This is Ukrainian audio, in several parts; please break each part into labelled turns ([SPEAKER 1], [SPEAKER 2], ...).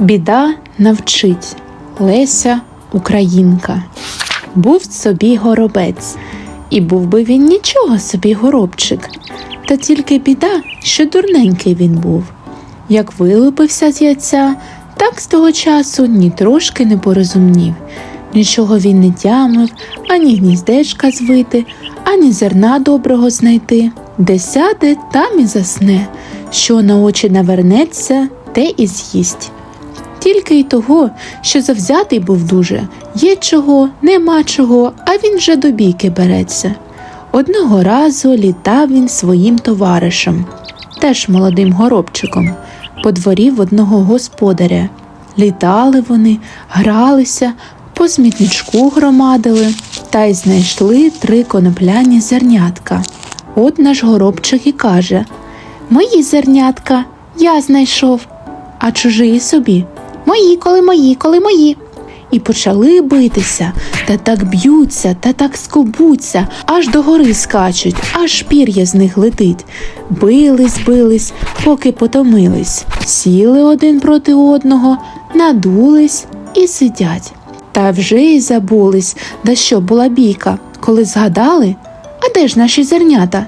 [SPEAKER 1] Біда навчить Леся Українка. Був собі горобець, і був би він нічого собі горобчик. Та тільки біда, що дурненький він був. Як вилупився з яйця, так з того часу ні трошки не порозумнів. Нічого він не тямив, ані гніздечка звити, ані зерна доброго знайти. Де сяде, там і засне, що на очі навернеться, те і з'їсть. Тільки й того, що завзятий був дуже, є чого, нема чого, а він вже до бійки береться. Одного разу літав він своїм товаришем, теж молодим горобчиком, по дворі в одного господаря. Літали вони, гралися, по смітничку громадили та й знайшли три конопляні зернятка. От наш горобчик і каже Мої зернятка, я знайшов, а чужі собі. Мої, коли мої, коли мої. І почали битися, та так б'ються, та так скубуться, аж до гори скачуть, аж пір'я з них летить. Бились, бились, поки потомились, сіли один проти одного, надулись і сидять. Та вже й забулись, да що була бійка, коли згадали, а де ж наші зернята?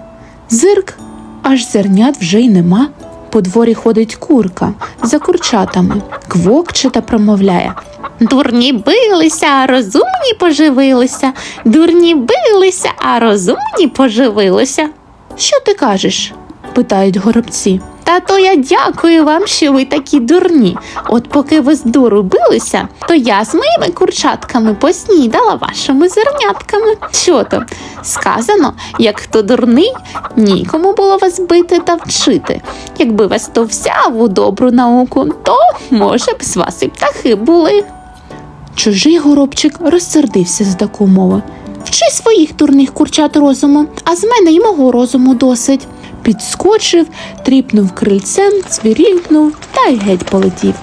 [SPEAKER 1] Зирк, аж зернят вже й нема. По дворі ходить курка за курчатами, квокче та промовляє.
[SPEAKER 2] Дурні билися, а розумні поживилися. Дурні билися, а розумні поживилися.
[SPEAKER 1] Що ти кажеш? питають горобці.
[SPEAKER 2] Та то я дякую вам, що ви такі дурні. От поки ви з дуру билися, то я з моїми курчатками поснідала вашими зернятками. Що то? Сказано, як хто дурний, нікому було вас бити та вчити. Якби вас то взяв у добру науку, то, може б, з вас і птахи були.
[SPEAKER 1] Чужий горобчик розсердився за таку мову.
[SPEAKER 2] Вчи своїх дурних курчат розуму, а з мене й мого розуму досить.
[SPEAKER 1] Підскочив, тріпнув крильцем, цвірінькнув та й геть полетів.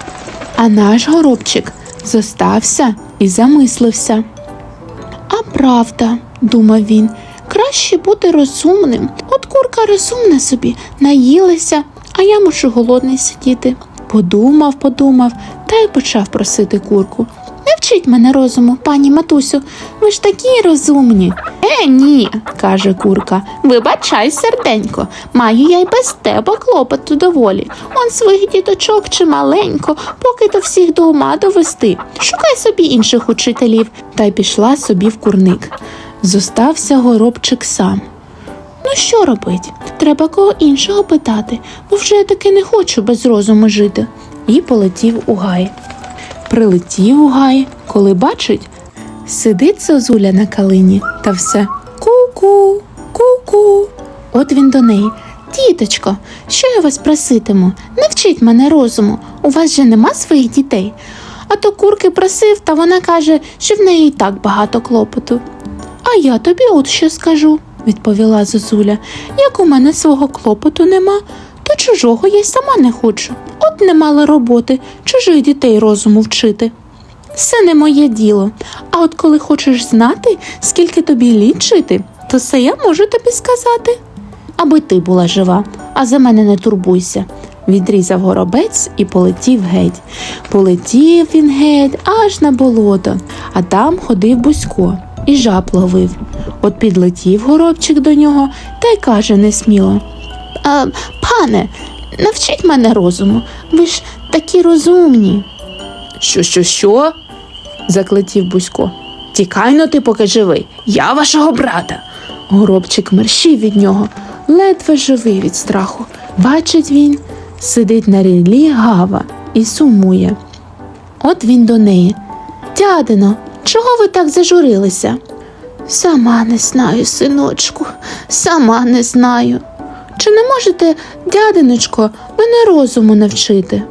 [SPEAKER 1] А наш горобчик зостався і замислився. А правда, думав він, краще бути розумним. От курка розумна собі, наїлася, а я мушу голодний сидіти. Подумав, подумав та й почав просити курку. Не вчіть мене розуму, пані матусю, ви ж такі розумні.
[SPEAKER 2] Е, ні,
[SPEAKER 1] каже курка.
[SPEAKER 2] Вибачай, серденько, маю я й без тебе клопоту доволі. Он своїх діточок чималенько, поки до всіх до ума довести. Шукай собі інших учителів.
[SPEAKER 1] Та й пішла собі в курник. Зостався горобчик сам. Ну що робить? Треба кого іншого питати, бо вже я таки не хочу без розуму жити. І полетів у гай. Прилетів у гай, коли бачить, сидить зозуля на калині та все ку-ку, ку-ку. От він до неї. Тіточко, що я вас проситиму? Не вчіть мене розуму, у вас же нема своїх дітей. А то курки просив, та вона каже, що в неї і так багато клопоту. А я тобі от що скажу, відповіла Зозуля. Як у мене свого клопоту нема, чужого я й сама не хочу. От не мала роботи, чужих дітей розуму вчити. Це не моє діло. А от коли хочеш знати, скільки тобі літ жити, то все я можу тобі сказати. Аби ти була жива, а за мене не турбуйся. Відрізав горобець і полетів геть. Полетів він геть аж на болото, а там ходив Бусько і жаб ловив. От підлетів горобчик до нього та й каже несміло.
[SPEAKER 2] А, пане, навчіть мене розуму, ви ж такі розумні.
[SPEAKER 1] Що, що, що? заклетів Бусько. Тікай но ти, поки живий, я вашого брата. Горобчик мерщив від нього, ледве живий від страху. Бачить він, сидить на ріллі гава і сумує. От він до неї. Дядино, чого ви так зажурилися? Сама не знаю, синочку, сама не знаю. Чи не можете, дядиночко, мене розуму навчити?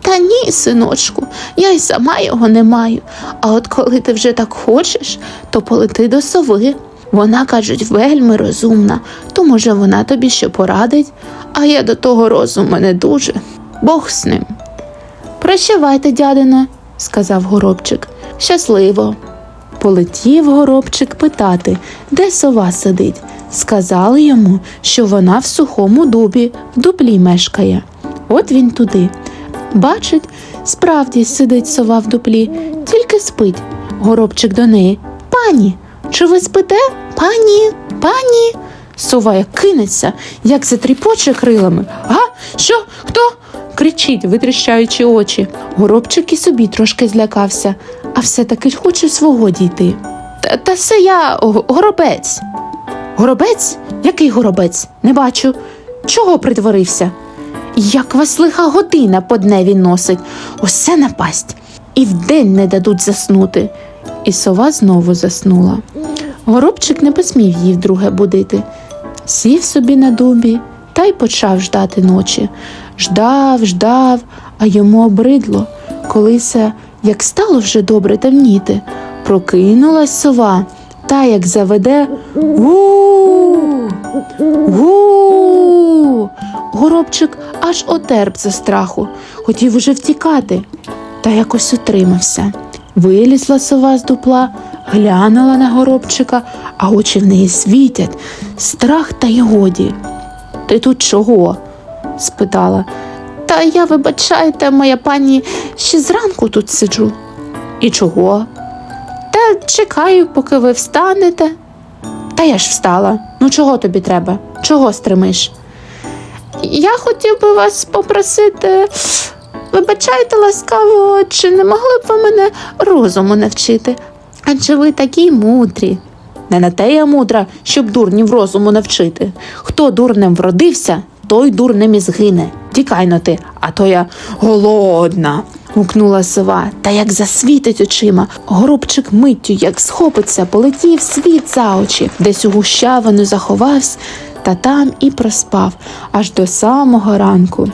[SPEAKER 2] Та ні, синочку, я й сама його не маю. А от коли ти вже так хочеш, то полети до сови. Вона, кажуть, вельми розумна, то може вона тобі що порадить, а я до того розуму не дуже. Бог з ним.
[SPEAKER 1] Прощавайте, дядино, сказав горобчик. Щасливо. Полетів горобчик питати, де сова сидить. Сказали йому, що вона в сухому дубі, в дуплі мешкає. От він туди. Бачить, справді сидить сова в дуплі, тільки спить. Горобчик до неї. Пані, чи ви спите? Пані, пані. Сова як кинеться, як затріпоче крилами. Га? Що? Хто? кричить, витріщаючи очі. Горобчик і собі трошки злякався, а все-таки хоче свого дійти. Та, та це я горобець. Горобець? Який горобець? Не бачу. Чого притворився? Як вас лиха година по дневі носить, усе напасть, і вдень не дадуть заснути. І сова знову заснула. Горобчик не посмів її вдруге будити. Сів собі на дубі та й почав ждати ночі. Ждав, ждав, а йому обридло. Колися, як стало вже добре темніти, прокинулась сова, та як заведе гу. Гу. Горобчик аж отерп за страху, хотів уже втікати, та якось утримався. Вилізла сова з дупла, глянула на горобчика, а очі в неї світять, страх та й годі. Ти тут чого? спитала. Та я, вибачайте, моя пані, ще зранку тут сиджу. І чого? Чекаю, поки ви встанете. Та я ж встала. Ну чого тобі треба? Чого стримиш? Я хотів би вас попросити, вибачайте ласкаво, чи не могли б ви мене розуму навчити? Адже ви такі мудрі. Не на те я мудра, щоб дурнів розуму навчити. Хто дурнем вродився, той дурнем і згине. Тікай но ти, а то я голодна. Гукнула сова, та як засвітить очима. Горобчик миттю, як схопиться, полетів світ за очі, десь у гущавину заховався, та там і проспав аж до самого ранку.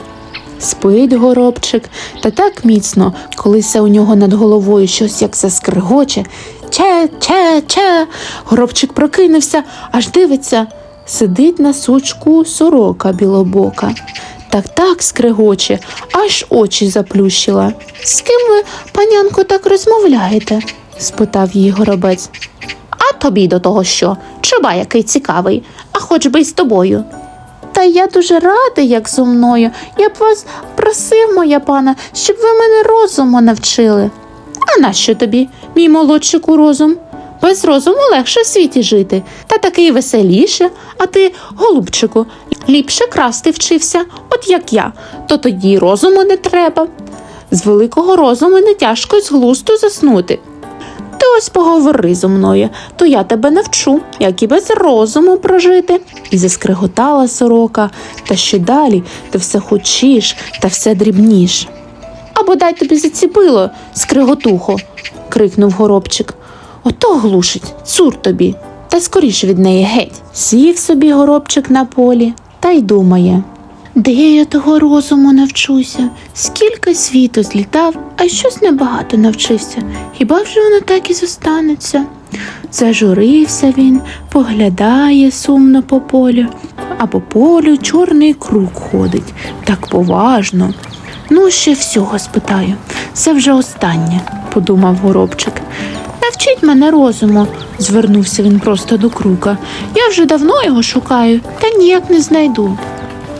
[SPEAKER 1] Спить горобчик, та так міцно, колися у нього над головою щось як заскригоче. Че, че, че. Горобчик прокинувся, аж дивиться, сидить на сучку сорока білобока. Так так скригоче, аж очі заплющила. З ким ви, панянко, так розмовляєте? спитав її горобець. А тобі до того що? Чуба який цікавий, а хоч би й з тобою. Та я дуже радий, як зо мною. Я б вас просив, моя пана, щоб ви мене розуму навчили. А нащо тобі, мій молодчику розум? Без розуму легше в світі жити, та такий веселіше, а ти, голубчику, ліпше красти вчився, от як я, то тоді розуму не треба. З великого розуму не тяжко й з глусту заснути. Ти ось поговори зо мною, то я тебе навчу, як і без розуму прожити. І заскриготала сорока, та ще далі ти все хочеш та все дрібніш. Або дай тобі заціпило, скриготухо, крикнув горобчик. Ото глушить, цур тобі, та скоріше від неї геть. Сів собі горобчик на полі та й думає. Де я того розуму навчуся? Скільки світу злітав, а щось небагато навчився. Хіба вже воно так і зостанеться? Зажурився він, поглядає сумно по полю, а по полю чорний круг ходить, так поважно. Ну, ще всього спитаю. Це вже останнє, подумав горобчик. Навчіть мене розуму, звернувся він просто до крука. Я вже давно його шукаю, та ніяк не знайду.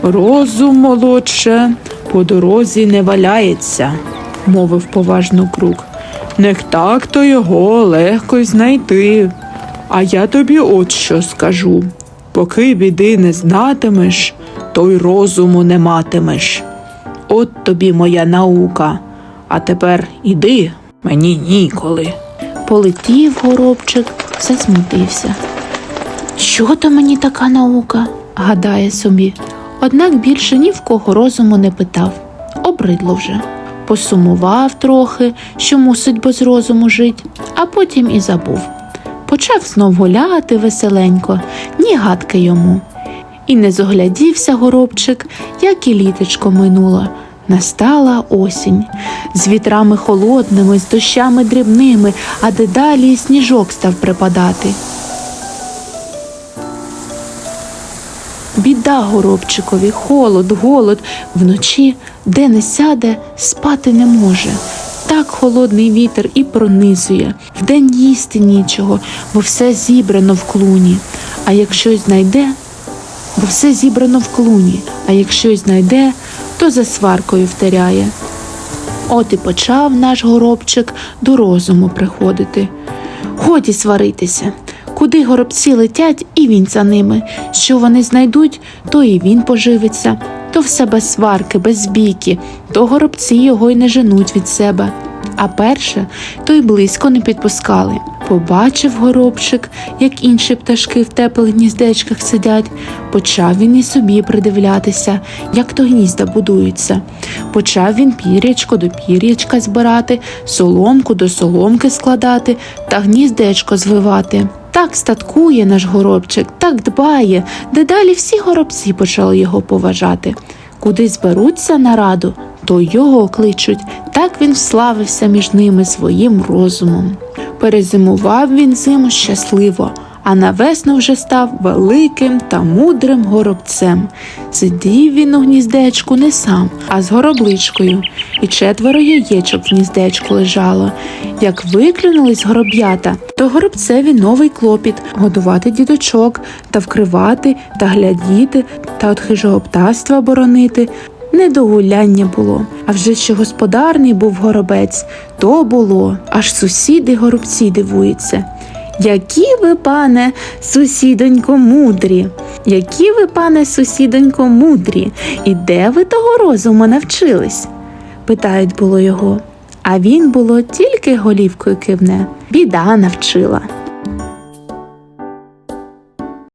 [SPEAKER 3] Розум молодше, по дорозі не валяється, мовив поважно круг. Нех так то його легко знайти. А я тобі от що скажу. Поки біди не знатимеш, то й розуму не матимеш. От тобі моя наука. А тепер іди, мені ніколи.
[SPEAKER 1] Полетів горобчик, засмутився. Що то мені така наука? гадає собі. Однак більше ні в кого розуму не питав. Обридло вже. Посумував трохи, що мусить без розуму жить, а потім і забув. Почав знов гуляти веселенько, ні гадки йому. І не зоглядівся горобчик, як і літочко минуло. Настала осінь з вітрами холодними, з дощами дрібними, а дедалі сніжок став припадати. Біда горобчикові, холод, голод. Вночі, де не сяде, спати не може. Так холодний вітер і пронизує. Вдень їсти нічого, бо все зібрано в клуні. А як знайде, бо все зібрано в клуні, а як щось знайде, то за сваркою втеряє. От і почав наш горобчик до розуму приходити. Годі сваритися. Куди горобці летять, і він за ними. Що вони знайдуть, то і він поживиться. То все без сварки, без бійки, то горобці його й не женуть від себе. А перше, то й близько не підпускали. Побачив горобчик, як інші пташки в теплих гніздечках сидять. Почав він і собі придивлятися, як то гнізда будуються. Почав він пірячко до пірячка збирати, соломку до соломки складати та гніздечко звивати. Так статкує наш горобчик, так дбає, дедалі всі горобці почали його поважати. Куди зберуться на раду, то його кличуть. Так він вславився між ними своїм розумом. Перезимував він зиму щасливо, а на весну вже став великим та мудрим горобцем. Сидів він у гніздечку не сам, а з горобличкою, і четверо яєчок в гніздечку лежало. Як виклюнулись гороб'ята, то горобцеві новий клопіт годувати діточок та вкривати та глядіти та від хижого птаства боронити. Не до гуляння було, а вже що господарний був горобець, то було, аж сусіди горобці дивуються. Які ви, пане, сусідонько, мудрі, які ви, пане, сусідонько, мудрі, і де ви того розуму навчились? питають було його. А він було тільки голівкою кивне. Біда навчила.